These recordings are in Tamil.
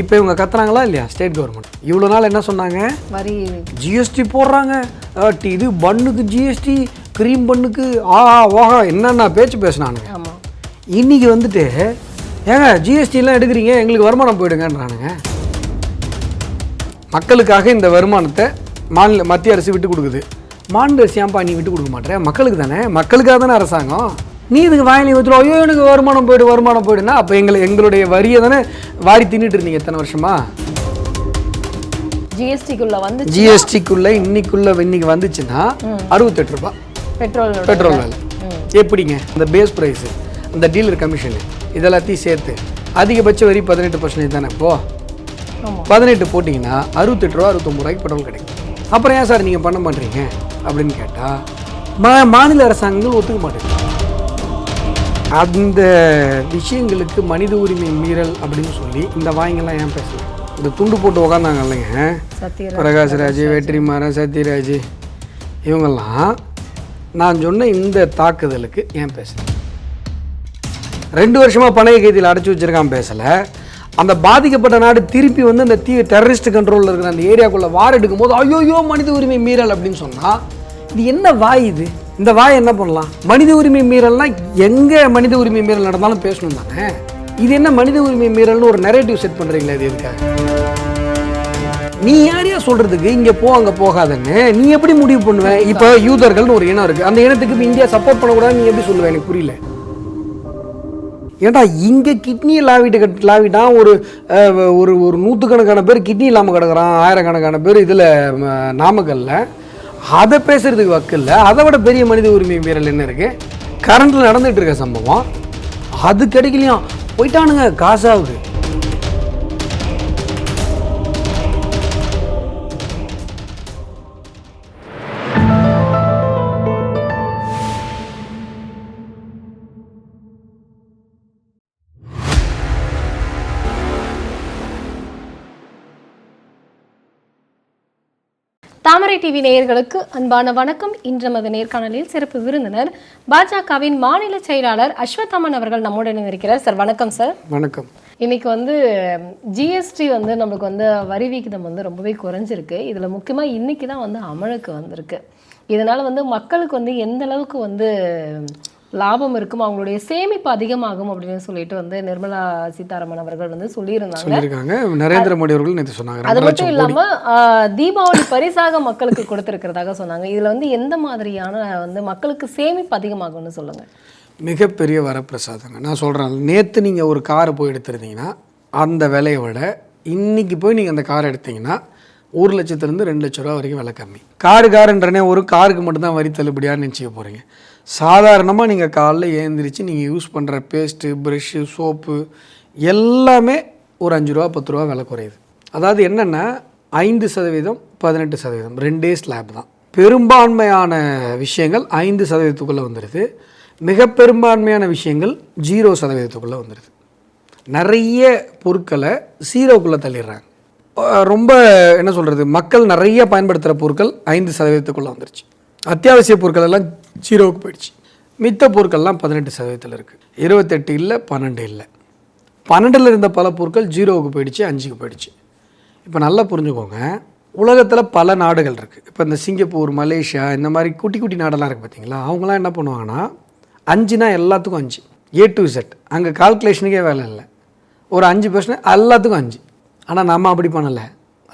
இப்போ இவங்க கத்துறாங்களா இல்லையா? ஸ்டேட் கவர்மெண்ட் இவ்வளோ நாள் என்ன சொன்னாங்க? வரி. ஜிஎஸ்டி போடுறாங்க. இது பண்ணுக்கு ஜிஎஸ்டி க்ரீம் பண்ணுக்கு ஆஹா ஓஹா என்னென்ன பேச்சு பேசினானுங்க. இன்னைக்கு வந்துட்டு ஏங்க ஜிஎஸ்டிலாம் எடுக்கிறீங்க எங்களுக்கு வருமானம் போயிடுங்கன்றானுங்க. மக்களுக்காக இந்த வருமானத்தை மாநில மத்திய அரசு விட்டு கொடுக்குது. மாநில அரசு ஏன்பா நீ விட்டு கொடுக்க மாட்டேற? மக்களுக்கு தானே? மக்களுக்காக தானே அரசாங்கம்? நீ இதுக்கு வாயிலை ஊற்றுறோம் ஐயோ எனக்கு வருமானம் போயிடு வருமானம் போயிடுனா அப்போ எங்களை எங்களுடைய வரியை தானே வாரி தின்னுட்டு இருந்தீங்க எத்தனை வருஷமா? ஜிஎஸ்டிக்குள்ள வந்து ஜிஎஸ்டிக்குள்ள இன்னைக்குள்ள இன்னைக்கு வந்துச்சுன்னா அறுபத்தெட்டு ரூபாய் பெட்ரோல் பெட்ரோல் விலை. எப்படிங்க? இந்த பேஸ் ப்ரைஸ் இந்த டீலர் கமிஷனு இதெல்லாத்தையும் சேர்த்து அதிகபட்ச வரி பதினெட்டு பர்சன்டேஜ் தானே இப்போ? பதினெட்டு போட்டிங்கன்னா அறுபத்தெட்டு ரூபா அறுபத்தொம்பது ரூபாய்க்கு பெட்ரோல் கிடைக்கும். அப்புறம் ஏன் சார் நீங்கள் பண்ண மாட்டீங்க? அப்படின்னு கேட்டால் மா மாநில அரசாங்கங்கள் ஒத்துக்க மாட்டேங்குது. அந்த விஷயங்களுக்கு மனித உரிமை மீறல் அப்படின்னு சொல்லி இந்த வாய்ங்கெல்லாம் ஏன் பேசல? இந்த துண்டு போட்டு உக்காந்தாங்க இல்லைங்க. பிரகாஷ்ராஜ் வெற்றிமாறன் சத்யராஜ் இவங்கெல்லாம் நான் சொன்ன இந்த தாக்குதலுக்கு ஏன் பேசல? ரெண்டு வருஷமா பணைய கைதியில் அடைச்சி வச்சிருக்கான் பேசல. அந்த பாதிக்கப்பட்ட நாடு திருப்பி வந்து அந்த தீ டெரரிஸ்ட் கண்ட்ரோலில் இருக்கிற அந்த ஏரியாக்குள்ள வார் எடுக்கும் போது ஐயோயோ மனித உரிமை மீறல் அப்படின்னு சொன்னா இது என்ன வாய் இது? இந்த வாய் என்ன பண்ணலாம்? மனித உரிமை மீறல்னா எங்கே மனித உரிமை மீறல் நடந்தாலும் பேசணும் தானே? இது என்ன மனித உரிமை மீறல்னு ஒரு நெரேட்டிவ் செட் பண்ணுறீங்களா இது எதுக்காக? நீ யாரையா சொல்றதுக்கு இங்கே போ அங்கே போகாதன்னு? நீ எப்படி முடிவு பண்ணுவ? இப்போ யூதர்கள்னு ஒரு இனம் இருக்கு. அந்த இனத்துக்கு இந்தியா சப்போர்ட் பண்ணக்கூடாதுன்னு நீ எப்படி சொல்லுவேன் எனக்கு புரியல. ஏன்டா இங்கே கிட்னியை லாவிட்டு கட் லாவிட்டான் ஒரு ஒரு ஒரு நூற்றுக்கணக்கான பேர் கிட்னி இல்லாமல் கிடக்குறான். ஆயிரக்கணக்கான பேர் இதில் நாமக்கல்ல. அதை பேசுறதுக்கு இல்லை. அதை விட பெரிய மனித உரிமை மீறல் என்ன இருக்கு? கரண்ட்ல நடந்துட்டு இருக்க சம்பவம். அது கிடைக்கலையாம் போயிட்டானுங்க காசாவுக்கு தாமரை டிவி நேயர்களுக்கு அன்பான வணக்கம். இன்று நமது நேர்காணலில் சிறப்பு விருந்தினர் பாஜகவின் மாநில செயலாளர் அஸ்வத்தாமன் அவர்கள் நம்முடன் இருக்கிறார் சார் வணக்கம் சார். வணக்கம். இன்னைக்கு வந்து ஜிஎஸ்டி வந்து நம்மளுக்கு வந்து வரி விகிதம் வந்து ரொம்பவே குறைஞ்சிருக்கு. இதில் முக்கியமாக இன்னைக்கு தான் வந்து அமலுக்கு வந்திருக்கு. இதனால வந்து மக்களுக்கு வந்து எந்த அளவுக்கு வந்து லாபம் இருக்கும் அவங்களுடைய சேமிப்பு அதிகமாகும் அப்படின்னு சொல்லிட்டு வந்து நிர்மலா சீதாராமன் அவர்கள் வந்து சொல்லியிருந்தாங்க. சொல்லியிருக்காங்க. நரேந்திர மோடி அவர்கள் நேற்று சொன்னாங்க. அது மட்டும் இல்லாம தீபாவளி பரிசாக மக்களுக்கு கொடுத்திருக்கிறதாக சொன்னாங்க. இதுல வந்து எந்த மாதிரியான வந்து மக்களுக்கு சேமிப்பு அதிகமாகும்னு சொல்லுங்க. மிகப்பெரிய வரப்பிரசாதங்க. நான் சொல்கிறேன் நேற்று நீங்கள் ஒரு காரை போய் எடுத்திருந்தீங்கன்னா அந்த விலையை விட இன்னைக்கு போய் நீங்கள் அந்த கார் எடுத்தீங்கன்னா ஒரு லட்சத்துலேருந்து ரெண்டு லட்ச ரூபா வரைக்கும் விலை கம்மி. காரு காருன்றனே ஒரு காருக்கு மட்டும்தான் வரி தள்ளுபடியாக நினச்சிக்க போகிறீங்க சாதாரணமாக நீங்கள் காலைல ஏந்திரிச்சு நீங்கள் யூஸ் பண்ணுற பேஸ்ட்டு ப்ரெஷ்ஷு சோப்பு எல்லாமே ஒரு அஞ்சு ரூபா பத்து ரூபா விலை குறையுது. அதாவது என்னென்னா ஐந்து சதவீதம் பதினெட்டு சதவீதம். ரெண்டே ஸ்லாப் தான். பெரும்பான்மையான விஷயங்கள் ஐந்து சதவீதத்துக்குள்ளே வந்துடுது மிக பெரும்பான்மையான விஷயங்கள் ஜீரோ சதவீதத்துக்குள்ளே வந்துடுது நிறைய பொருட்களை ஜீரோக்குள்ளே தள்ளிடுறாங்க. ரொம்ப என்ன சொல்கிறது மக்கள் நிறைய பயன்படுத்துகிற பொருட்கள் ஐந்து சதவீதத்துக்குள்ளே வந்துருச்சு. அத்தியாவசிய பொருட்கள் எல்லாம் ஜீரோவுக்கு போயிடுச்சு. மித்த பொருட்கள்லாம் பதினெட்டு சதவீதத்தில் இருக்குது இருபத்தெட்டு இல்லை பன்னெண்டு இல்லை. பன்னெண்டில் இருந்த பல பொருட்கள் ஜீரோவுக்கு போயிடுச்சு அஞ்சுக்கு போயிடுச்சு. இப்போ நல்லா புரிஞ்சுக்கோங்க. உலகத்தில் பல நாடுகள் இருக்குது இப்போ இந்த சிங்கப்பூர் மலேசியா இந்த மாதிரி குட்டி குட்டி நாடெல்லாம் இருக்குது பார்த்தீங்களா அவங்களாம் என்ன பண்ணுவாங்கன்னா அஞ்சுனா எல்லாத்துக்கும் அஞ்சு. ஏ டு செட் அங்கே கால்குலேஷனுக்கே வேலை இல்லை. ஒரு அஞ்சு பர்சன்ட் எல்லாத்துக்கும் அஞ்சு. ஆனால் நம்ம அப்படி பண்ணலை.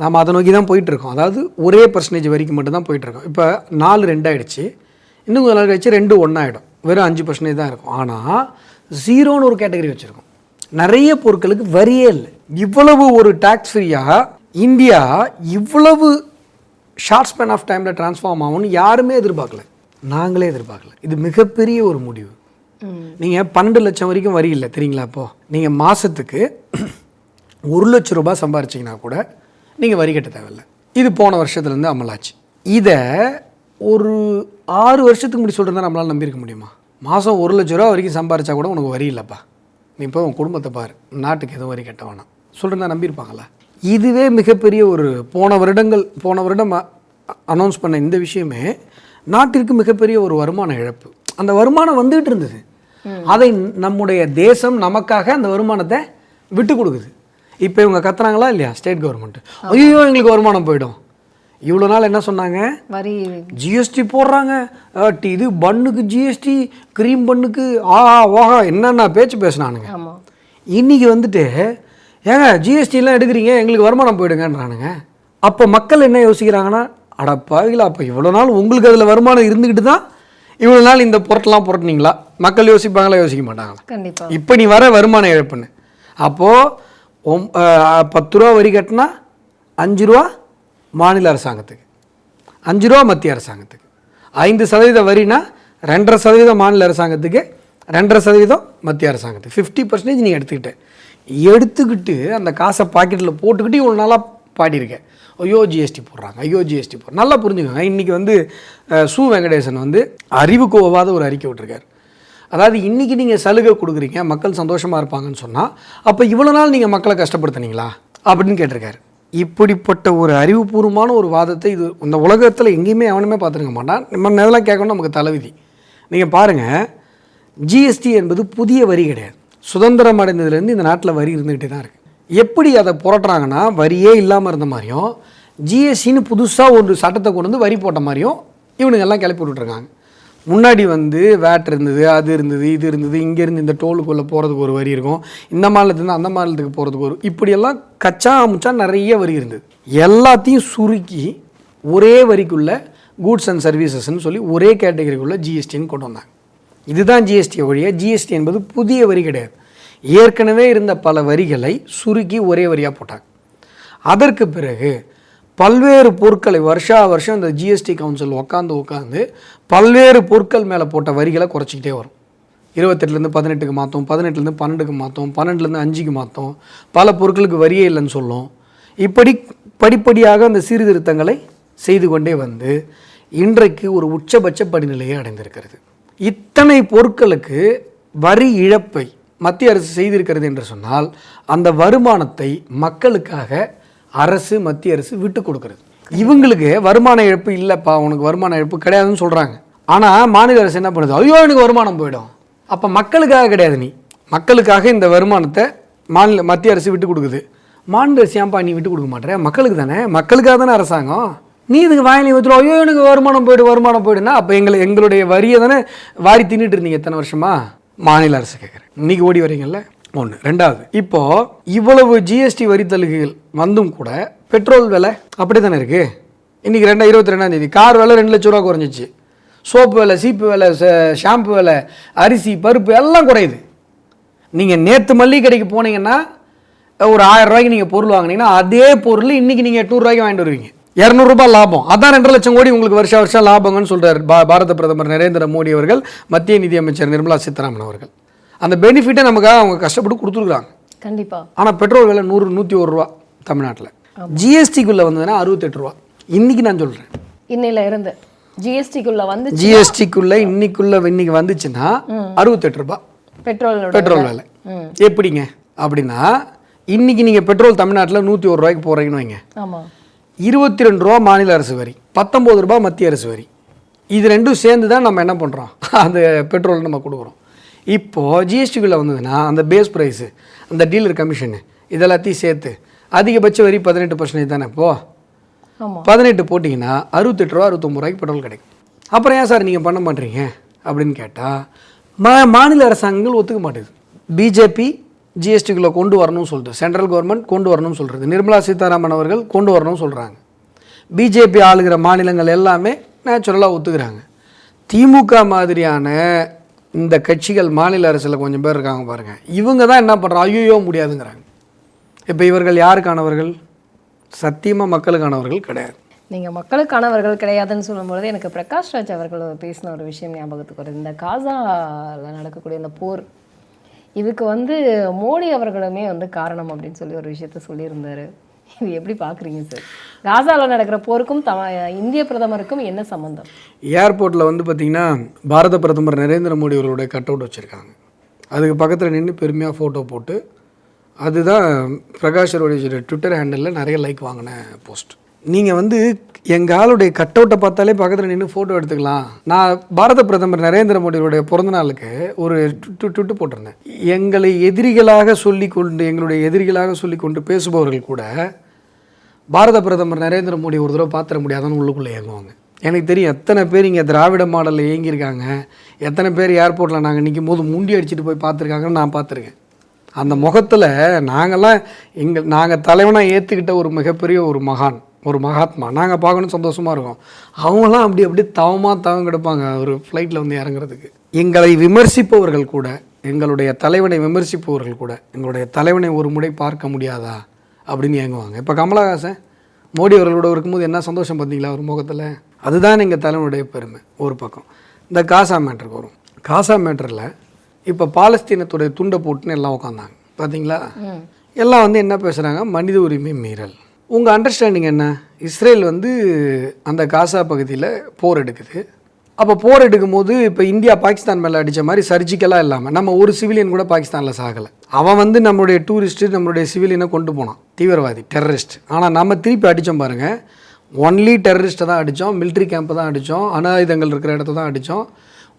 நம்ம அதை நோக்கி தான் போயிட்டுருக்கோம். அதாவது ஒரே பர்சன்டேஜ் வரைக்கும் மட்டும் தான் போயிட்டுருக்கோம். இப்போ நாலு ரெண்டாயிடுச்சு. இன்னும் கொஞ்ச நாள் கழிச்சு ரெண்டு ஒன்றாயிடும் வெறும் அஞ்சு பர்சன்டேஜ் தான் இருக்கும். ஆனால் ஜீரோன்னு ஒரு கேட்டகரி வச்சுருக்கோம். நிறைய பொருட்களுக்கு வரியே இல்லை. இவ்வளவு ஒரு டேக்ஸ் ஃப்ரீயாக இந்தியா இவ்வளவு ஷார்ட் ஸ்பேன் ஆஃப் டைமில் ட்ரான்ஸ்ஃபார்ம் ஆகும்னு யாருமே எதிர்பார்க்கல. நாங்களே எதிர்பார்க்கல. இது மிகப்பெரிய ஒரு முடிவு. நீங்கள் பன்னெண்டு லட்சம் வரைக்கும் வரி இல்லை. தெரியுங்களா அப்போ? நீங்கள் மாதத்துக்கு ஒரு லட்ச ரூபாய் சம்பாரிச்சிங்கன்னா கூட நீங்கள் வரி கட்ட தேவையில்ல. இது போன வருஷத்துலேருந்து அமலாச்சு. இதை ஒரு ஆறு வருஷத்துக்கு முன்னாடி சொல்கிறதா நம்மளால் நம்பியிருக்க முடியுமா? மாதம் ஒரு லட்ச ரூபா வரைக்கும் சம்பாரிச்சா கூட உனக்கு வரி இல்லைப்பா. நீ இப்போ உன் குடும்பத்தை பாரு. நாட்டுக்கு எதுவும் வரி கட்ட வேணாம். சொல்கிறதா நம்பியிருப்பாங்களா இதுவே மிகப்பெரிய ஒரு போன வருடங்கள் போன வருடம் அனௌன்ஸ் பண்ண இந்த விஷயமே நாட்டிற்கு மிகப்பெரிய ஒரு வருமான இழப்பு. அந்த வருமானம் வந்துகிட்டு இருந்தது. அதை நம்முடைய தேசம் நமக்காக அந்த வருமானத்தை விட்டு கொடுக்குது. இப்போ இவங்க கத்துறாங்களா இல்லையா? ஸ்டேட் கவர்மெண்ட் ஐயோ எங்களுக்கு வருமானம் போயிடும். இவ்வளோ நாள் என்ன சொன்னாங்க? வரி. ஜிஎஸ்டி போடுறாங்க. இது பண்ணுக்கு ஜிஎஸ்டி க்ரீம் பண்ணுக்கு ஆ ஓஹா என்னென்ன பேச்சு பேசுனானுங்க. இன்னைக்கு வந்துட்டு ஏங்க ஜிஎஸ்டிலாம் எடுக்கிறீங்க எங்களுக்கு வருமானம் போயிடுங்கன்றானுங்க. அப்போ மக்கள் என்ன யோசிக்கிறாங்கன்னா அட பாவிகளா அப்போ இவ்வளோ நாள் உங்களுக்கு அதில் வருமானம் இருந்துக்கிட்டு தான் இவ்வளோ நாள் இந்த பொருட்கள்லாம் புரட்டினீங்களா மக்கள் யோசிப்பாங்களா யோசிக்க மாட்டாங்களா? இப்போ நீ வர வருமான இழப்புன்னு. அப்போது ஒம் பத்து ரூபா வரி கட்டினா அஞ்சு ரூபா மாநில அரசாங்கத்துக்கு. அஞ்சு ரூபா மத்திய அரசாங்கத்துக்கு. ஐந்து சதவீத வரினா ரெண்டரை சதவீதம் மாநில அரசாங்கத்துக்கு ரெண்டரை சதவீதம் மத்திய அரசாங்கத்துக்கு. ஃபிஃப்டி பர்சன்டேஜ் நீ எடுத்துக்கிட்ட. எடுத்துக்கிட்டு அந்த காசை பாக்கெட்டில் போட்டுக்கிட்டு இவ்வளோ நாளாக பாடியிருக்கேன் ஐயோ ஜிஎஸ்டி போடுறாங்க ஐயோ ஜிஎஸ்டி போடுறாங்க நல்லா புரிஞ்சுக்கோங்க. இன்றைக்கி வந்து சு வெங்கடேசன் வந்து அறிவுக்கு ஒவ்வாத ஒரு அறிக்கை விட்டுருக்காரு. அதாவது இன்றைக்கி நீங்கள் சலுகை கொடுக்குறீங்க மக்கள் சந்தோஷமாக இருப்பாங்கன்னு சொன்னால் அப்போ இவ்வளோ நாள் நீங்கள் மக்களை கஷ்டப்படுத்துனீங்களா? அப்படின்னு கேட்டிருக்காரு. இப்படிப்பட்ட ஒரு அறிவுபூர்வமான ஒரு வாதத்தை இது இந்த உலகத்தில் எங்கேயுமே அவனுமே பார்த்துருக்க மாட்டான். நம்ம இதெல்லாம் கேட்கணும் நமக்கு தலைவிதி. நீங்கள் பாருங்கள் ஜிஎஸ்டி என்பது புதிய வரி கிடையாது. சுதந்திரம் அடைந்ததுலேருந்து இந்த நாட்டில் வரி இருந்துக்கிட்டே தான் இருக்குது எப்படி அதை புரட்டுறாங்கன்னா வரியே இல்லாமல் இருந்த மாதிரியும் ஜிஎஸ்டின்னு புதுசாக ஒரு சட்டத்தை கொண்டு வந்து வரி போட்ட மாதிரியும் இவனுங்க எல்லாம் கிளப்பி விட்டுட்ருக்காங்க முன்னாடி வந்து வேட் இருந்தது அது இருந்தது இது இருந்தது இங்கேருந்து இந்த டோலுக்குள்ளே போகிறதுக்கு ஒரு வரி இருக்கும். இந்த மாநிலத்துலேருந்து அந்த மாநிலத்துக்கு போகிறதுக்கு ஒரு இப்படியெல்லாம் கச்சா அமுச்சா நிறைய வரி இருந்தது. எல்லாத்தையும் சுருக்கி ஒரே வரிக்குள்ளே கூட்ஸ் அண்ட் சர்வீசஸ்ன்னு சொல்லி ஒரே கேட்டகரிக்குள்ளே ஜிஎஸ்டின்னு கொண்டு வந்தாங்க. இதுதான் ஜிஎஸ்டி ஒழிய ஜிஎஸ்டி என்பது புதிய வரி கிடையாது. ஏற்கனவே இருந்த பல வரிகளை சுருக்கி ஒரே வரியாக போட்டாங்க. அதற்கு பிறகு பல்வேறு பொருட்களை வருஷா வருஷம் இந்த ஜிஎஸ்டி கவுன்சில் உட்காந்து உட்காந்து பல்வேறு பொருட்கள் மேலே போட்ட வரிகளை குறைச்சிக்கிட்டே வரும். இருபத்தெட்டுலேருந்து பதினெட்டுக்கு மாற்றோம் பதினெட்டுலேருந்து பன்னெண்டுக்கு மாற்றோம் பன்னெண்டுலேருந்து அஞ்சுக்கு மாற்றோம் பல பொருட்களுக்கு வரியே இல்லைன்னு சொல்லும். இப்படி படிப்படியாக அந்த சீர்திருத்தங்களை செய்து கொண்டே வந்து இன்றைக்கு ஒரு உச்சபட்ச படிநிலையை அடைந்திருக்கிறது. இத்தனை பொருட்களுக்கு வரி இழப்பை மத்திய அரசு செய்திருக்கிறது என்று சொன்னால் அந்த வருமானத்தை மக்களுக்காக அரசு மத்திய அரசு விட்டு கொடுக்கிறது. இவங்களுக்கு வருமான இழப்பு இல்லைப்பா உனக்கு வருமான இழப்பு கிடையாதுன்னு சொல்கிறாங்க ஆனால் மாநில அரசு என்ன பண்ணுது? ஐயோ எனக்கு வருமானம் போயிடும். அப்போ மக்களுக்காக கிடையாது நீ. மக்களுக்காக இந்த வருமானத்தை மாநில மத்திய அரசு விட்டு கொடுக்குது. மாநில அரசு ஏன்பா நீ விட்டு கொடுக்க மாட்டேற? மக்களுக்கு தானே. மக்களுக்காக தானே அரசாங்கம். நீ இதுக்கு வாயிலை ஊற்றுறோம் ஐயோ எனக்கு வருமானம் போயிடு வருமானம் போயிடுனா அப்போ எங்களை எங்களுடைய வரியை தானே வாரி தின்னுட்டு இருந்தீங்க எத்தனை வருஷமா? மாநில அரசு கேட்குறேன் இன்னைக்கு ஓடி வரீங்கல்ல? ஒன்று ரெண்டாவது இப்போ இவ்வளவு ஜிஎஸ்டி வரி தலுகைகள் வந்தும் கூட பெட்ரோல் விலை அப்படி தானே இருக்கு? இன்னைக்கு ரெண்டா இருபத்தி ரெண்டாம் தேதி. கார் விலை ரெண்டு லட்ச ரூபா குறைஞ்சிச்சு. சோப்பு விலை சீப்பு விலை ச- ஷாம்பு விலை அரிசி பருப்பு எல்லாம் குறையுது. நீங்கள் நேற்று மல்லிகை கடைக்கு போனீங்கன்னா ஒரு ஆயிரம் ரூபாய்க்கு நீங்கள் பொருள் வாங்கினீங்கன்னா அதே பொருள் இன்னைக்கு நீங்கள் எட்நூறுரூவாய்க்கு வாங்கிட்டு வருவீங்க. இரநூறுபா லாபம். அதான் ரெண்டரை லட்சம் கோடி உங்களுக்கு வருஷம் வருஷம் லாபங்கன்னு சொல்கிறார் பா பாரத பிரதமர் நரேந்திர மோடி அவர்கள் மத்திய நிதியமைச்சர் நிர்மலா சீதாராமன் அவர்கள். அந்த பெனிஃபிட்டை நமக்காக அவங்க கஷ்டப்பட்டு கொடுத்துருக்குறாங்க. கண்டிப்பா. ஆனால் பெட்ரோல் விலை நூறு நூற்றி ஒரு ரூபா தமிழ்நாட்டில். ஜிஎஸ்டிக்குள்ளே வந்ததுன்னா அறுபத்தெட்டு ரூபா. இன்னைக்கு நான் சொல்கிறேன் இன்னையில இருந்து ஜிஎஸ்டிக்குள்ள வந்து ஜிஎஸ்டிக்குள்ளே இன்னைக்குள்ள இன்னைக்கு வந்துச்சுன்னா அறுபத்தெட்டு ரூபா. பெட்ரோலோட பெட்ரோல் விலை. எப்படிங்க? அப்படின்னா இன்னைக்கு நீங்கள் பெட்ரோல் தமிழ்நாட்டில் நூற்றி ஒரு ரூபாய்க்கு போகிறீங்கன்னு வைங்க. இருபத்தி ரெண்டு ரூபா மாநில அரசு வரி. பத்தொம்போது ரூபா மத்திய அரசு வரி. இது ரெண்டும் சேர்ந்து தான் நம்ம என்ன பண்ணுறோம் அந்த பெட்ரோல் நம்ம கொடுக்குறோம். இப்போது ஜிஎஸ்டிக்குள்ளே வந்ததுன்னா அந்த பேஸ் ப்ரைஸு அந்த டீலர் கமிஷனு இதெல்லாத்தையும் சேர்த்து அதிகபட்ச வரி பதினெட்டு பர்சன்டேஜ் தானே இப்போது பதினெட்டு போட்டிங்கன்னா அறுபத்தெட்டு ரூபா அறுபத்தொம்பது ரூபாய்க்கு பெட்ரோல் கிடைக்கும். அப்புறம் ஏன் சார் நீங்கள் பண்ண மாட்டீங்க? அப்படின்னு கேட்டால் மா மாநில அரசாங்கங்கள் ஒத்துக்க மாட்டேது. பிஜேபி ஜிஎஸ்டிக்குள்ளே கொண்டு வரணும்னு சொல்லுது சென்ட்ரல் கவர்மெண்ட் கொண்டு வரணும்னு சொல்கிறது நிர்மலா சீதாராமன் அவர்கள் கொண்டு வரணும்னு சொல்கிறாங்க பிஜேபி ஆளுகிற மாநிலங்கள் எல்லாமே நேச்சுரலாக ஒத்துக்கிறாங்க. திமுக மாதிரியான இந்த கட்சிகள் மாநில அரசில் கொஞ்சம் பேர் இருக்காங்க பாருங்கள் இவங்க தான் என்ன பண்ணுறாங்க ஐயோ முடியாதுங்கிறாங்க. இப்போ இவர்கள் யாருக்கானவர்கள்? சத்தியமாக மக்களுக்கானவர்கள் கிடையாது. நீங்கள் மக்களுக்கானவர்கள் கிடையாதுன்னு சொல்லும்பொழுது எனக்கு பிரகாஷ் ராஜ் அவர்கள் பேசின ஒரு விஷயம் ஞாபகத்துக்கு வருது. இந்த காசாவில் நடக்கக்கூடிய இந்த போர் இதுக்கு வந்து மோடி அவர்களுமே வந்து காரணம் அப்படின்னு சொல்லி ஒரு விஷயத்த சொல்லியிருந்தார். இது எப்படி பார்க்குறீங்க சார் காசாவில் நடக்கிற போருக்கும் தம இந்திய பிரதமருக்கும் என்ன சம்மந்தம் ஏர்போர்ட்டில் வந்து பார்த்திங்கன்னா பாரத பிரதமர் நரேந்திர மோடி அவர்களுடைய கட் அவுட் வச்சுருக்காங்க. அதுக்கு பக்கத்தில் நின்று பெருமையாக ஃபோட்டோ போட்டு அதுதான் பிரகாஷ் ரோடியோட ட்விட்டர் ஹேண்டலில் நிறைய லைக் வாங்கின போஸ்ட் நீங்கள் வந்து எங்கள் ஆளுடைய கட் அவுட்டை பார்த்தாலே பக்கத்தில் நின்று ஃபோட்டோ எடுத்துக்கலாம். நான் பாரத பிரதமர் நரேந்திர மோடியோடைய பிறந்த நாளுக்கு ஒரு டு- ட்விட்டு போட்டிருந்தேன். எங்களை எதிரிகளாக சொல்லி கொண்டு எங்களுடைய எதிரிகளாக சொல்லி கொண்டு பேசுபவர்கள் கூட பாரத பிரதமர் நரேந்திர மோடி ஒரு தடவை பார்த்துட முடியாதுன்னு உள்ளுக்குள்ளே இயங்குவாங்க எனக்கு தெரியும் எத்தனை பேர் இங்கே திராவிட மாடலில் இயங்கியிருக்காங்க. எத்தனை பேர் ஏர்போர்ட்டில் நாங்கள் நிற்கும் போது முண்டி அடிச்சுட்டு போய் பார்த்துருக்காங்கன்னு நான் பார்த்துருக்கேன் அந்த முகத்தில் நாங்கள்லாம் எங்கள் நாங்கள் தலைவனாக ஏற்றுக்கிட்ட ஒரு மிகப்பெரிய ஒரு மகான் ஒரு மகாத்மா. நாங்கள் பார்க்கணும் சந்தோஷமாக இருக்கோம். அவங்களாம் அப்படி அப்படி தவமாக தவம் கிடப்பாங்க ஒரு ஃப்ளைட்டில் வந்து இறங்குறதுக்கு. எங்களை விமர்சிப்பவர்கள் கூட எங்களுடைய தலைவனை விமர்சிப்பவர்கள் கூட எங்களுடைய தலைவனை ஒரு முறை பார்க்க முடியாதா? அப்படின்னு ஏங்குவாங்க இப்போ கமலஹாசன் மோடி அவர்களோட இருக்கும்போது என்ன சந்தோஷம் பார்த்தீங்களா ஒரு முகத்தில்? அதுதான் எங்கள் தலைவனுடைய பெருமை ஒரு பக்கம். இந்த காசா மேட்டருக்கு வரும். காசா மேட்டரில் இப்போ பாலஸ்தீனத்துடைய துண்டை போட்டுன்னு எல்லாம் உட்காந்தாங்க பார்த்தீங்களா எல்லாம் வந்து என்ன பேசுகிறாங்க மனித உரிமை மீறல். உங்கள் அண்டர்ஸ்டாண்டிங் என்ன? இஸ்ரேல் வந்து அந்த காசா பகுதியில் போர் எடுக்குது. அப்போ போர் எடுக்கும் போது இப்போ இந்தியா பாகிஸ்தான் மேலே அடித்த மாதிரி சர்ஜிக்கலாக இல்லாமல் நம்ம ஒரு சிவிலியன் கூட பாகிஸ்தானில் சாகலை. அவன் வந்து நம்மளுடைய டூரிஸ்ட்டு நம்மளுடைய சிவிலியனை கொண்டு போனான். தீவிரவாதி டெரரிஸ்ட் ஆனால் நம்ம திருப்பி அடித்தோம் பாருங்கள் ஒன்லி டெரரிஸ்ட்டை தான் அடித்தோம் மிலிட்ரி கேம்பை தான் அடித்தோம் அனாயுதங்கள் இருக்கிற இடத்த தான் அடித்தோம்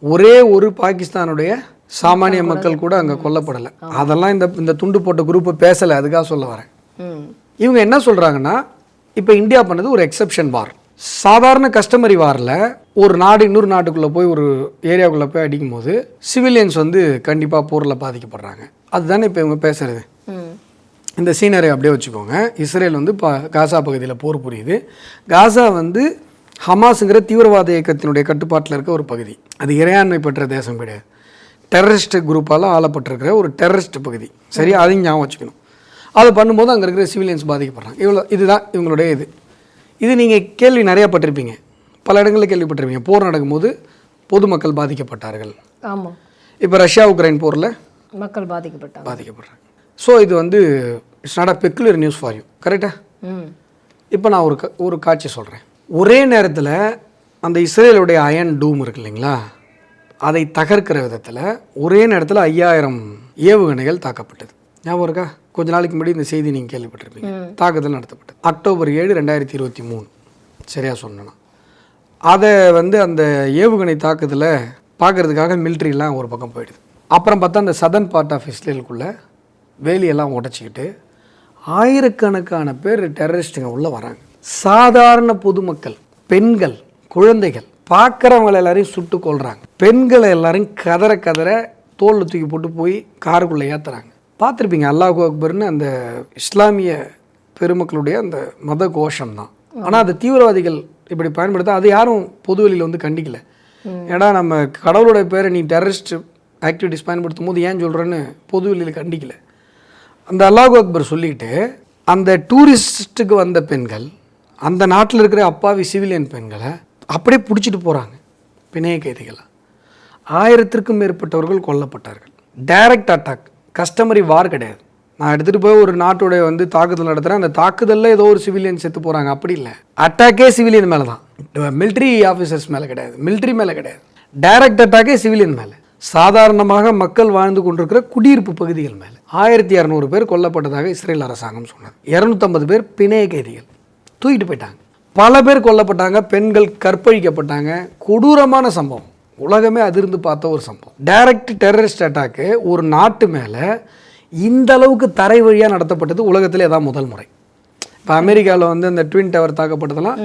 ஒரே ஒரு பாகிஸ்தானுடைய சாமானிய மக்கள் கூட அங்கே கொல்லப்படலை. அதெல்லாம் இந்த இந்த துண்டு போட்ட குரூப்பை பேசலை அதுக்காக சொல்ல வரேன். இவங்க என்ன சொல்கிறாங்கன்னா இப்போ இந்தியா பண்ணது ஒரு எக்ஸெப்ஷன் வார் சாதாரண கஸ்டமரி வாரில் ஒரு நாடு இன்னொரு நாட்டுக்குள்ளே போய் ஒரு ஏரியாவுக்குள்ளே போய் அடிக்கும் போது சிவிலியன்ஸ் வந்து கண்டிப்பாக போரில் பாதிக்கப்படுறாங்க. அதுதானே இப்போ இவங்க பேசுகிறது இந்த சீனரை அப்படியே வச்சுக்கோங்க. இஸ்ரேல் வந்து பா காசா பகுதியில் போர் புரியுது. காசா வந்து ஹமாஸுங்கிற தீவிரவாத இயக்கத்தினுடைய கட்டுப்பாட்டில் இருக்க ஒரு பகுதி. அது இறையாண்மை பெற்ற தேசம் கிடையாது. டெரரிஸ்ட் குரூப்பால் ஆளப்பட்டிருக்கிற ஒரு டெரரிஸ்ட் பகுதி. சரியா? அதையும் ஞாபகம் வச்சுக்கணும். அதை பண்ணும்போது அங்கே இருக்கிற சிவிலியன்ஸ் பாதிக்கப்படுறாங்க. இவ்வளோ இதுதான் இவங்களுடைய இது. இது நீங்கள் கேள்வி நிறையா பட்டிருப்பீங்க. பல இடங்களில் கேள்விப்பட்டிருப்பீங்க. போர் நடக்கும்போது பொதுமக்கள் பாதிக்கப்பட்டார்கள். ஆமாம் இப்போ ரஷ்யா உக்ரைன் போரில் மக்கள் பாதிக்கப்பட்டாங்க. பாதிக்கப்படுறாங்க. ஸோ இது வந்து it's not a peculiar news for you கரெக்டாக ம். இப்போ நான் ஒரு க- ஒரு காட்சி சொல்கிறேன் ஒரே நேரத்தில் அந்த இஸ்ரேலுடைய அயன் டூம் இருக்கு இல்லைங்களா? அதை தகர்க்கிற விதத்தில் ஒரே நேரத்தில் ஐயாயிரம் ஏவுகணைகள் தாக்கப்பட்டது. ஞாபகம் இருக்கா? கொஞ்ச நாளைக்கு முன்னாடி இந்த செய்தி நீங்கள் கேள்விப்பட்டிருப்பீங்க. தாக்குதல் நடத்தப்பட்டது. அக்டோபர் ஏழு ரெண்டாயிரத்தி இருபத்தி மூணு. சரியாக சொன்னேன்னா அதை வந்து அந்த ஏவுகணை தாக்குதலை பார்க்கறதுக்காக மிலிட்ரிலாம் ஒரு பக்கம் போயிடுது. அப்புறம் பார்த்தா அந்த சதன் பார்ட் ஆஃப் இஸ்ரேலுக்குள்ளே வேலியெல்லாம் உடச்சிக்கிட்டு ஆயிரக்கணக்கான பேர் டெரரிஸ்ட்டுங்க உள்ளே வராங்க. சாதாரண பொதுமக்கள் பெண்கள் குழந்தைகள் பார்க்குறவங்கள எல்லாரையும் சுட்டு கொள்றாங்க பெண்களை எல்லாரையும் கதற கதற தோளில் தூக்கி போட்டு போய் காருக்குள்ளே ஏற்றுறாங்க பார்த்துருப்பீங்க அல்லாஹு அக்பர்னு அந்த இஸ்லாமிய பெருமக்களுடைய அந்த மத கோஷம் தான் ஆனால் அது தீவிரவாதிகள் இப்படி பயன்படுத்த அது யாரும் பொதுவெளியில் வந்து கண்டிக்கல. ஏன்னா நம்ம கடவுளுடைய பேரை நீ டெரரிஸ்ட் ஆக்டிவிட்டிஸ் பயன்படுத்தும் போது ஏன் சொல்கிறேன்னு பொதுவெளியில் கண்டிக்கல. அந்த அல்லாஹ் அக்பர் சொல்லிட்டு அந்த டூரிஸ்ட்டுக்கு வந்த பெண்கள் அந்த நாட்டில் இருக்கிற அப்பாவி சிவிலியன் பெண்களை அப்படியே பிடிச்சிட்டு போகிறாங்க பிணைய கைதிகளாக ஆயிரத்திற்கும் மேற்பட்டவர்கள் கொல்லப்பட்டார்கள். டைரக்ட் அட்டாக் கஸ்டமரி வார் கிடையாது. நான் எடுத்துகிட்டு போய் ஒரு நாட்டுடைய வந்து தாக்குதல் நடத்துகிறேன் அந்த தாக்குதலில் ஏதோ ஒரு சிவிலியன் செத்து போகிறாங்க அப்படி இல்லை. அட்டாக்கே சிவிலியன் மேலே தான் மிலிட்ரி ஆஃபீஸர்ஸ் மேலே கிடையாது. மிலிட்ரி மேலே கிடையாது. டைரக்ட் அட்டாக்கே சிவிலியன் மேலே. சாதாரணமாக மக்கள் வாழ்ந்து கொண்டிருக்கிற குடியிருப்பு பகுதிகள் மேலே. ஆயிரத்தி இரநூறு பேர் கொல்லப்பட்டதாக இஸ்ரேல் அரசாங்கம் சொன்னது. இரநூத்தம்பது பேர் பிணைய கைதிகள். தூக்கிட்டு போயிட்டாங்க. பல பேர் கொல்லப்பட்டாங்க. பெண்கள் கற்பழிக்கப்பட்டாங்க. கொடூரமான சம்பவம். உலகமே அதிர்ந்து பார்த்த ஒரு சம்பவம். டைரக்ட் டெரரிஸ்ட் அட்டாக்கு ஒரு நாட்டு மேலே இந்த அளவுக்கு தரை வழியாக நடத்தப்பட்டது உலகத்தில் இதான் முதல் முறை. இப்போ அமெரிக்காவில் வந்து அந்த ட்வின் டவர் தாக்கப்பட்டதெல்லாம்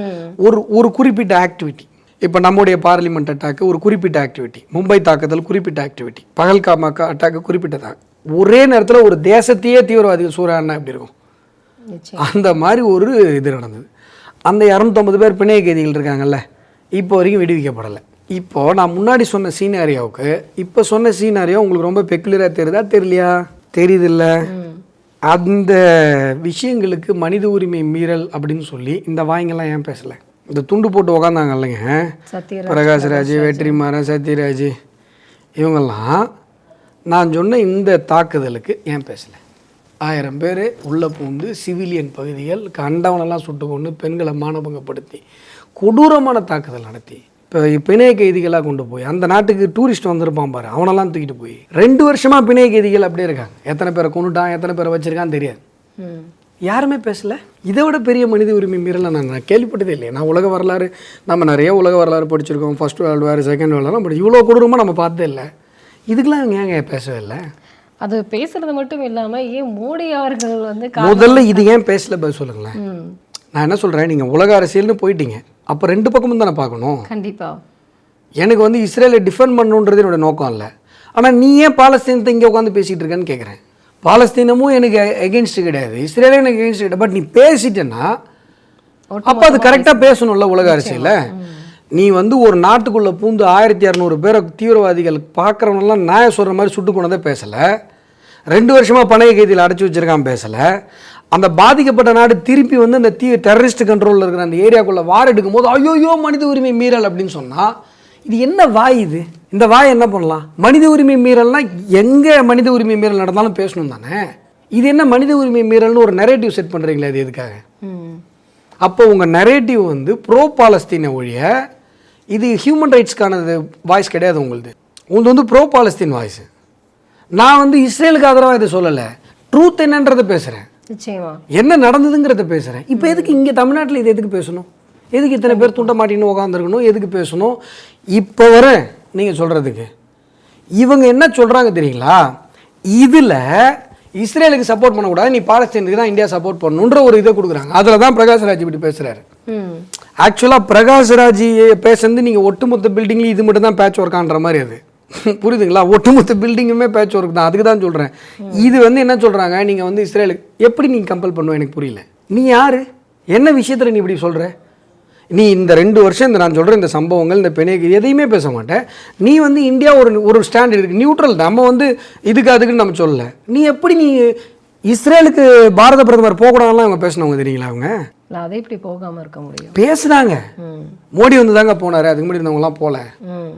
ஒரு ஒரு குறிப்பிட்ட ஆக்டிவிட்டி இப்போ நம்முடைய பார்லிமெண்ட் அட்டாக்கு ஒரு குறிப்பிட்ட ஆக்டிவிட்டி மும்பை தாக்குதல் குறிப்பிட்ட ஆக்டிவிட்டி பகல்காமாக்கா அட்டாக்கு குறிப்பிட்ட ஒரே நேரத்தில் ஒரு தேசத்தையே தீவிரவாதிகள் சூறானா எப்படி இருக்கும்? அந்த மாதிரி ஒரு இது நடந்தது. அந்த இரநூத்தம்பது பேர் பிணைய கைதிகள் இருக்காங்கல்ல இப்போ வரைக்கும் விடுவிக்கப்படலை. இப்போ நான் முன்னாடி சொன்ன சீனாரியாவுக்கு இப்போ சொன்ன சீனாரியா உங்களுக்கு ரொம்ப பெக்குலராக தெரியுதா? தெரியலையா? தெரியுதில்ல. அந்த விஷயங்களுக்கு மனித உரிமை மீறல் அப்படின்னு சொல்லி இந்த வாய்ங்கெல்லாம் ஏன் பேசலை? இந்த துண்டு போட்டு உக்காந்தாங்க இல்லைங்க. பிரகாஷ்ராஜ் வெற்றிமாறன் சத்யராஜ். இவங்கெல்லாம் நான் சொன்ன இந்த தாக்குதலுக்கு ஏன் பேசலை? ஆயிரம் பேர் உள்ளே பூந்து சிவிலியன் பகுதிகள் கண்டவனெல்லாம் சுட்டு கொண்டு பெண்களை மானபங்கப்படுத்தி கொடூரமான தாக்குதல் நடத்தி இப்போ பிணைய கைதிகளாக கொண்டு போய் அந்த நாட்டுக்கு டூரிஸ்ட் வந்திருப்பான் பாரு அவனெல்லாம் தூக்கிட்டு போய். ரெண்டு வருஷமாக பிணைய கைதிகள் அப்படியே இருக்காங்க. எத்தனை பேரை கொண்டுட்டான் எத்தனை பேரை வச்சிருக்கான்னு தெரியாது. யாருமே பேசல. இதை விட பெரிய மனித உரிமை மீறலை நான் நான் கேள்விப்பட்டதே இல்லையே. நான் உலக வரலாறு நம்ம நிறைய உலக வரலாறு படிச்சிருக்கோம். First world war second world war but இவ்வளோ கொடூரமாக நம்ம பார்த்ததே இல்லை. இதுக்கெல்லாம் அவங்க ஏங்க பேசவே இல்லை? அது பேசுறது மட்டும் இல்லாம ஏன் மோடி அவர்கள் வந்து முதல்ல இது ஏன் பேசல சொல்லுங்களேன்? நான் என்ன சொல்கிறேன் நீங்கள் உலக அரசியல்னு போயிட்டீங்க. அப்போ ரெண்டு பக்கமும் தானே பார்க்கணும்? கண்டிப்பா. எனக்கு வந்து இஸ்ரேலை டிஃபெண்ட் பண்ணணுன்றது என்னோட நோக்கம் இல்லை. ஆனால் நீ ஏன் பாலஸ்தீனத்தை இங்கே உட்காந்து பேசிகிட்டு இருக்கேன்னு கேட்குறேன் பாலஸ்தீனமும் எனக்கு எகென்ஸ்ட் கிடையாது. இஸ்ரேலே எனக்கு எகென்ஸ்ட் கிடையாது. பட் நீ பேசிட்டேன்னா அப்போ அது கரெக்டாக பேசணும்ல உலக அரசியல்ல? நீ வந்து ஒரு நாட்டுக்குள்ளே பூந்து ஆயிரத்தி இரநூறு பேரை தீவிரவாதிகள் பார்க்குறவனெல்லாம் நாய சொல்கிற மாதிரி சுட்டு கொண்டதே பேசலை. ரெண்டு வருஷமாக பணைய கைதியில் அடைச்சி வச்சிருக்கான் பேசலை. அந்த பாதிக்கப்பட்ட நாடு திருப்பி வந்து அந்த தீ டெரரிஸ்ட் கண்ட்ரோலில் இருக்கிற அந்த ஏரியாக்குள்ளே வார் எடுக்கும் போது ஐயோயோ மனித உரிமை மீறல் அப்படின்னு சொன்னால் இது என்ன வாய் இது? இந்த வாய் என்ன பண்ணலாம்? மனித உரிமை மீறல்னா எங்கே மனித உரிமை மீறல் நடந்தாலும் பேசணும் தானே? இது என்ன மனித உரிமை மீறல்னு ஒரு நெரேட்டிவ் செட் பண்ணுறீங்களே அது எதுக்காக? அப்போ உங்கள் நரேட்டிவ் வந்து ப்ரோ பாலஸ்தீனை ஒழிய இது ஹியூமன் ரைட்ஸ்க்கானது வாய்ஸ் கிடையாது உங்களுது. உங்களுது வந்து ப்ரோ பாலஸ்தீன் வாய்ஸ் நான் வந்து இஸ்ரேலுக்கு ஆதரவாக இதை சொல்லலை. ட்ரூத் என்னன்றதை பேசுகிறேன் என்ன நடந்ததுங்கிறத பேசுகிறேன் இப்போ எதுக்கு இங்கே தமிழ்நாட்டில் இது எதுக்கு பேசணும்? எதுக்கு இத்தனை பேர் துண்ட மாட்டின்னு உட்காந்துருக்கணும் எதுக்கு பேசணும்? இப்போ வர நீங்கள் சொல்கிறதுக்கு இவங்க என்ன சொல்கிறாங்க தெரியுங்களா? இதில் இஸ்ரேலுக்கு சப்போர்ட் பண்ணக்கூடாது நீ பாலஸ்தீனுக்கு தான் இந்தியா சப்போர்ட் பண்ணணுன்ற ஒரு இதை கொடுக்குறாங்க. அதில் தான் பிரகாஷ் ராஜ் இப்படி பேசுகிறாரு ஆக்சுவலாக பிரகாஷ் ராஜ் பேசுறது நீங்கள் ஒட்டுமொத்த பில்டிங்லேயும் இது மட்டும் தான் பேட்ச் ஒர்க்கான்ற மாதிரி அது. புரியுதுங்களா? ஒட்டுமொத்த பில்டிங்குமே பேட்ச் ஒர்க் தான். அதுக்கு தான் சொல்கிறேன் இது வந்து என்ன சொல்கிறாங்க நீங்கள் வந்து இஸ்ரேலுக்கு எப்படி நீங்கள் கம்பல் பண்ணுவ? எனக்கு புரியல. நீ யார்? என்ன விஷயத்தில் நீ இப்படி சொல்கிற நீ இந்த ரெண்டு வருஷம் இந்த நான் சொல்கிற இந்த சம்பவங்கள் இந்த பெணேக்கு எதையுமே பேச மாட்டேன். நீ வந்து இந்தியா ஒரு ஒரு ஸ்டாண்ட் இருக்கு. நியூட்ரல் நம்ம வந்து இதுக்கு அதுக்குன்னு நம்ம சொல்லல. நீ எப்படி நீ இஸ்ரேலுக்கு பாரத பிரதமர் போகக்கூடாதுலாம் அவங்க பேசினவங்க தெரியுங்களா அவங்க? அதை இப்படி போகாம இருக்க முடியும். பேசுனாங்க. மோடி வந்து தாங்க போனாரு. அதுக்கு முன்னாடி இருந்தவங்கலாம் ம்.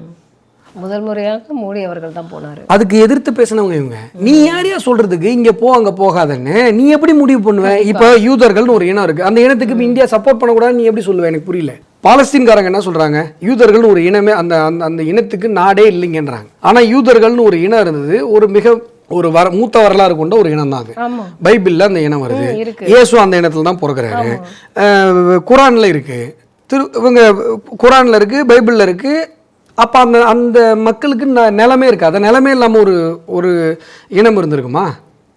முதல் முறையாக மோடி அவர்கள் தான் போனாரு. அதுக்கு எதிர்த்து பேசினவங்க இவங்க. நீ யாரையா சொல்றதுக்கு? இங்க போ அங்க போகாதன்னு. நீ எப்படி முடிவு பண்ணுவ? இப்போ யூதர்கள்னு ஒரு இனம் இருக்கு. அந்த இனத்துக்கு இந்தியா சப்போர்ட் பண்ணக்கூடாது நீ எப்படி சொல்லுவ? எனக்கு புரியல. பாலஸ்தீன்காரங்க என்ன சொல்றாங்க? யூதர்கள்னு ஒரு இனமே அந்த அந்த அந்த இனத்துக்கு நாடே இல்லைங்கன்றாங்க. ஆனா யூதர்கள்னு ஒரு இனம் இருந்தது ஒரு மிக ஒரு வர மூத்த வரலாறு கொண்ட ஒரு இனம் தான் அது. ஆமா. பைபிள்ல அந்த இனம் வருது. இயேசு அந்த இனத்துல தான் பிறக்கிறாரு. குரான்ல இருக்கு. திரு இவங்க குரான்ல இருக்கு பைபிள்ல இருக்கு. அப்போ அந்த அந்த மக்களுக்கு ந- நிலமே இருக்காது அந்த நிலமே இல்லாமல் ஒரு ஒரு இனம் இருந்திருக்குமா?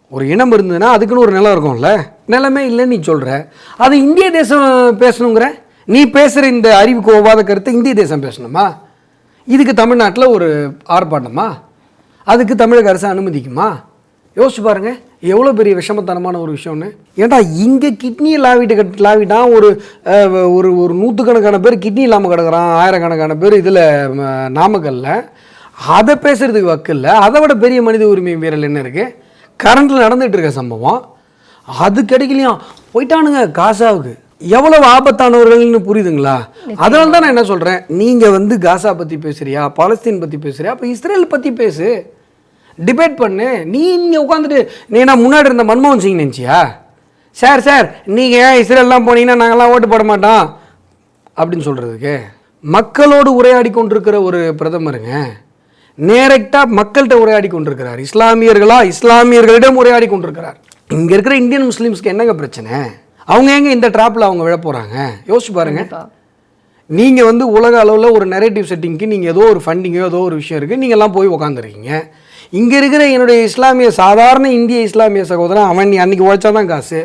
ஒரு இனம் இருந்ததுன்னா அதுக்குன்னு ஒரு நிலம் இருக்கும்ல. நிலமே இல்லைன்னு நீ சொல்கிற அது இந்திய தேசம் பேசணுங்கிற? நீ பேசுகிற இந்த அறிவுக்கு ஒவ்வாத கருத்தை இந்திய தேசம் பேசணுமா? இதுக்கு தமிழ்நாட்டில் ஒரு ஆர்ப்பாட்டமா? அதுக்கு தமிழக அரசு அனுமதிக்குமா? யோசிச்சு பாருங்கள் எவ்வளோ பெரிய விஷமத்தனமான ஒரு விஷயம்னு? ஏன்டா இங்கே கிட்னியை லாவிட்டு கட் லாவிட்டான் ஒரு ஒரு ஒரு நூற்றுக்கணக்கான பேர் கிட்னி இல்லாமல் கிடக்குறான் ஆயிரக்கணக்கான பேர் இதில் நாமக்கல்ல. அதை பேசுறதுக்கு வக்கில்ல அதை விட பெரிய மனித உரிமை மீறல் என்ன இருக்குது கரண்ட்டில் நடந்துட்டு இருக்க சம்பவம். அது கிடைக்கலையாம் போயிட்டானுங்க காசாவுக்கு. எவ்வளவு ஆபத்தானவர்கள்னு புரியுதுங்களா? அதனால தான் நான் என்ன சொல்கிறேன் நீங்கள் வந்து காசா பற்றி பேசுறியா? பாலஸ்தீன் பற்றி பேசுறியா? அப்போ இஸ்ரேல் பற்றி பேசு. டிபேட் பண்ணு. நீ இங்கே உட்காந்துட்டு நீ என்ன முன்னாடி இருந்த மன்மோகன் சிங் நினச்சியா? சார் சார் நீங்கள் ஏன் இஸ்ரேல்லாம் போனீங்கன்னா நாங்கள்லாம் ஓட்டு போட மாட்டோம். அப்படின்னு சொல்கிறதுக்கு மக்களோடு உரையாடி கொண்டிருக்கிற ஒரு பிரதமருங்க. நேரக்டாக மக்கள்கிட்ட உரையாடி கொண்டிருக்கிறார். இஸ்லாமியர்களா? இஸ்லாமியர்களிடம் உரையாடி கொண்டிருக்கிறார். இங்கே இருக்கிற இந்தியன் முஸ்லீம்ஸ்க்கு என்னங்க பிரச்சனை? அவங்க எங்க இந்த ட்ராப்பில் அவங்க விழ போகிறாங்க யோசிச்சு பாருங்க. கண்டிப்பா. நீங்கள் வந்து உலக அளவில் ஒரு நெரேட்டிவ் செட்டிங்க்கு நீங்கள் ஏதோ ஒரு ஃபண்டிங்கோ ஏதோ ஒரு விஷயம் இருக்குது நீங்கள்லாம் போய் உக்காந்துருக்கீங்க. இங்கே இருக்கிற என்னுடைய இஸ்லாமிய சாதாரண இந்திய இஸ்லாமிய சகோதரன் அவன் நீ அன்றைக்கி உழைச்சா தான் காசு.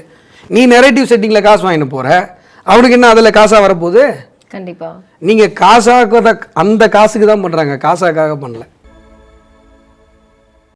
நீ நெரேட்டிவ் செட்டிங்கில் காசு வாங்கிட்டு போகிற அவனுக்கு என்ன அதில் காசாக வரப்போகுது? கண்டிப்பா. நீங்கள் காசாக அந்த காசுக்கு தான் பண்ணுறாங்க காசாக்காக பண்ணல.